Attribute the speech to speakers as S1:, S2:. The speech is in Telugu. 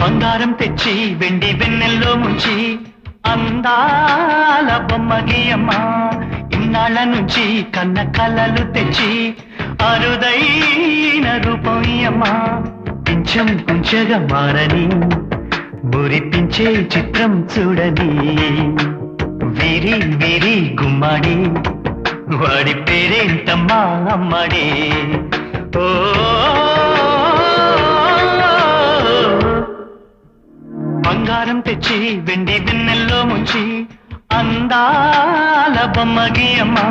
S1: బంగారం తెచ్చి వెండి వెన్నెల్లో ముంచి అందాల బొమ్మ గీయమ్మ ఇన్నాళ్ళ నుంచి కన్న కలలు తెచ్చి అరుదైన రూపం ఇయ్యమ్మ. కొంచెం కొంచెగా మారని మురిపించే చిత్రం చూడని విరి విరి గుమ్మడి వాడి పేరేంటమ్మా అమ్మడే? ఓ బంగారం తెచ్చి వెండి వెన్నెల్లో ముంచి అందాల బొమ్మ గీయమ్మా.